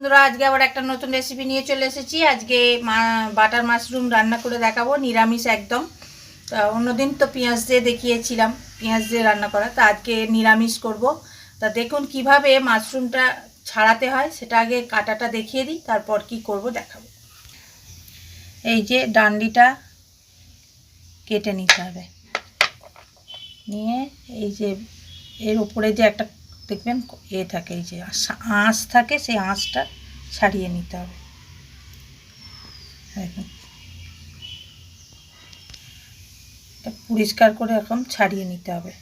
বন্ধুরা, আজকে আবার একটা নতুন রেসিপি নিয়ে চলে এসেছি। আজকে বাটার মাশরুম রান্না করে দেখাবো, নিরামিষ একদম। অন্যদিন তো পেঁয়াজ দিয়ে দেখিয়েছিলাম, পেঁয়াজ দিয়ে রান্না করা। তা আজকে নিরামিষ করব। তা দেখুন কীভাবে মাশরুমটা ছাড়াতে হয়, সেটা আগে কাটাটা দেখিয়ে দিই, তারপর কি করব দেখাবো। এই যে ডান্ডিটা কেটে নিতে হবে। নিয়ে এই যে, এর উপরে যে একটা দেখবেন এ থাকে এই যে আঁশ- থাকে সেই আঁশটা ছাড়িয়ে নিতে হবে। পরিষ্কার করে এখন ছাড়িয়ে নিতে হবে।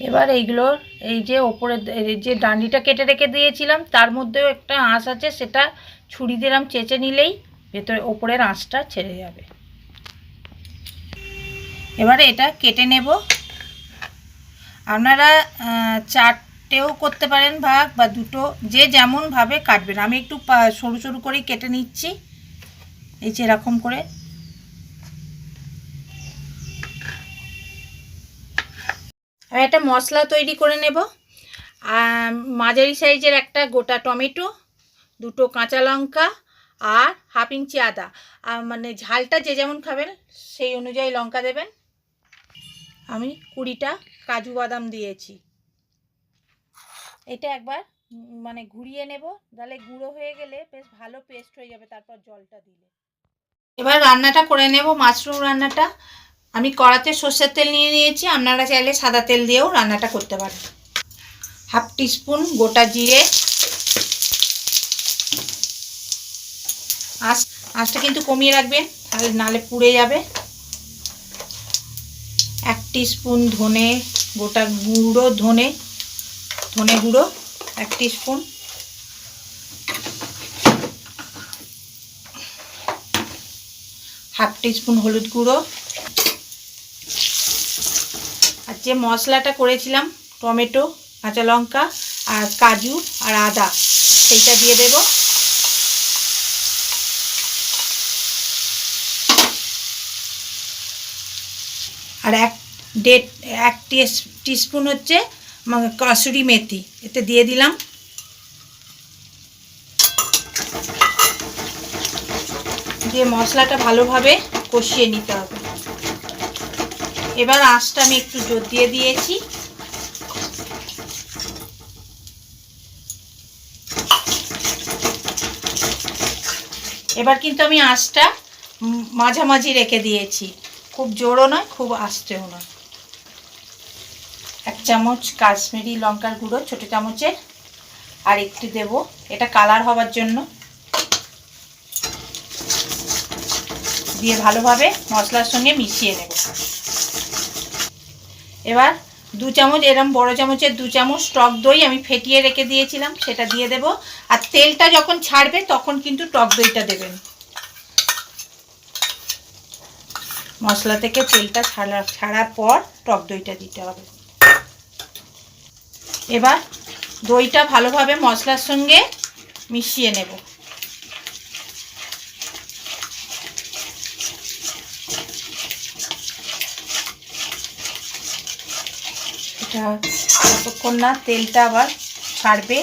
এবার এইগুলোর এই যে ওপরে যে ডান্ডিটা কেটে রেখে দিয়েছিলাম, তার মধ্যেও একটা আঁশ আছে, সেটা ছুরি দিলাম চেঁচে নিলেই ভেতরে, ওপরের আঁশটা ছেড়ে যাবে। এবারে এটা কেটে নেব। আপনারা চারটেও করতে পারেন ভাগ বা দুটো, যে যেমনভাবে কাটবেন। আমি একটু সরু সরু করেই কেটে নিচ্ছি। এই যে এরকম করে। আমি একটা মশলা তৈরি করে নেব। মাঝারি সাইজের একটা গোটা টমেটো, দুটো কাঁচা লঙ্কা আর হাফ ইঞ্চি আদা। মানে ঝালটা যে যেমন খাবেন, সেই অনুযায়ী লঙ্কা দেবেন। আমি কুড়িটা কাজু বাদাম দিয়েছি। এটা একবার মানে ঘুরিয়ে নেব তাহলে গুঁড়ো হয়ে গেলে বেশ ভালো পেস্ট হয়ে যাবে তারপর জলটা দিলে। এবার রান্নাটা করে নেব মাশরুম রান্নাটা। আমি কড়াতে সর্ষের তেল নিয়ে নিয়েছি আপনারা চাইলে সাদা তেল দিয়েও রান্নাটা করতে পারেন। হাফ টিস্পুন গোটা জিরে। আঁচ আঁচটা কিন্তু কমিয়ে রাখবেন তাহলে নালে পুড়ে যাবে। এক স্পুন ধনে, গোটা গুঁড়ো ধনে ধনে গুঁড়ো, এক স্পুন হাফ স্পুন হলুদ গুঁড়ো। আর যে মশলাটা করেছিলাম, টমেটো, কাঁচা লঙ্কা আর কাজু আর আদা, সেইটা দিয়ে দেবো। আর এক দেড়, এক টিস্পুন হচ্ছে কাসুরি মেথি। এতে দিয়ে দিলাম। দিয়ে মশলাটা ভালোভাবে কষিয়ে নিতে হবে। এবার আঁচটা আমি একটু জোর দিয়ে দিয়েছি। এবার কিন্তু আমি আঁচটা মাঝামাঝি রেখে দিয়েছি। খুব জোরও নয়, খুব আস্তেও নয়। এক চামচ কাশ্মীরি লঙ্কার গুঁড়ো, ছোটো চামচের, আর একটু দেব। এটা কালার হওয়ার জন্য। দিয়ে ভালোভাবে মশলার সঙ্গে মিশিয়ে নেব। এবার দু চামচ, এরম বড় চামচের দু চামচ টক দই আমি ফেটিয়ে রেখে দিয়েছিলাম, সেটা দিয়ে দেব। আর তেলটা যখন ছাড়বে, তখন কিন্তু টক দইটা দেবেন। মশলা থেকে তেলটা ছাড়া ছাড়ার পর টক দইটা দিতে হবে। এবার দইটা ভালোভাবে মশলার সঙ্গে মিশিয়ে নেব। এটা যতক্ষণ না তেলটা আবার ছাড়বে,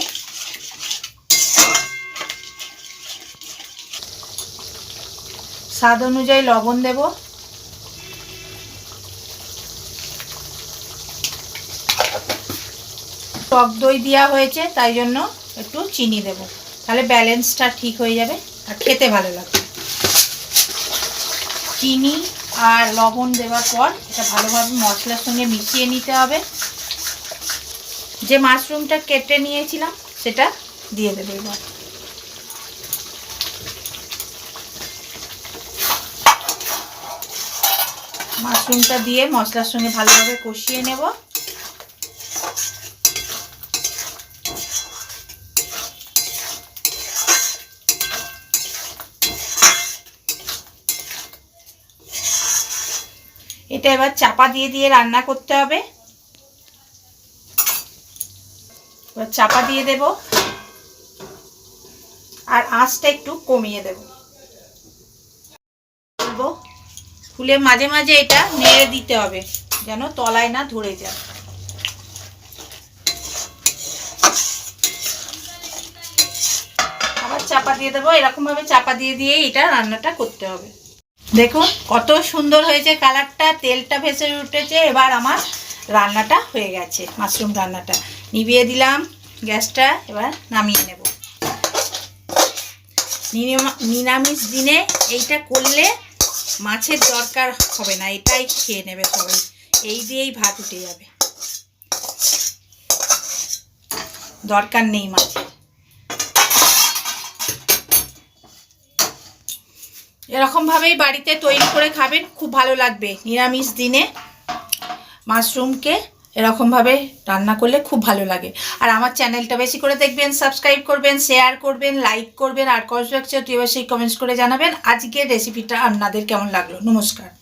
স্বাদ অনুযায়ী লবণ দেবো। টক দই দেওয়া হয়েছে, তাই জন্য একটু চিনি দেব। তাহলে ব্যালেন্সটা ঠিক হয়ে যাবে আর খেতে ভালো লাগবে। চিনি আর লবণ দেওয়ার পর এটা ভালোভাবে মশলার সঙ্গে মিশিয়ে নিতে হবে। যে মাশরুমটা কেটে নিয়েছিলাম, সেটা দিয়ে দেবো এবার। মাশরুমটা দিয়ে মশলার সঙ্গে ভালোভাবে কষিয়ে নেব। এটা এবার চাপা দিয়ে দিয়ে রান্না করতে হবে। এবার চাপা দিয়ে দেব। আর আঁচটা একটু কমিয়ে দেব। খুলে মাঝে মাঝে এটা নেড়ে দিতে হবে, যেন তলায় না ধরে যায়। আবার চাপা দিয়ে দেবো। এরকমভাবে চাপা দিয়ে দিয়ে এটা রান্নাটা করতে হবে। দেখুন, কত সুন্দর হয়েছে কালারটা, তেলটা ভেসে উঠেছে, এবার আমার রান্নাটা হয়ে গেছে, মাশরুম রান্নাটা। নিভিয়ে দিলাম গ্যাসটা, এবার নামিয়ে নেব। নিরাম- নিরামিষ দিনে এইটা করলে মাছের দরকার হবে না, এটাই খেয়ে নেবে সবাই, এই দিয়েই ভাত উঠে যাবে। দরকার নেই মাছের। এরকমভাবেই বাড়িতে তৈরি করে খাবেন, খুব ভালো লাগবে নিরামিষ দিনে। মাশরুমকে এরকমভাবে রান্না করলে খুব ভালো লাগে। আর আমার চ্যানেলটা বেশি করে দেখবেন, সাবস্ক্রাইব করবেন, শেয়ার করবেন, লাইক করবেন, আর কমেন্ট বক্সে কমেন্টস করে জানাবেন। আজকের রেসিপিটা আপনাদের কেমন লাগল? নমস্কার।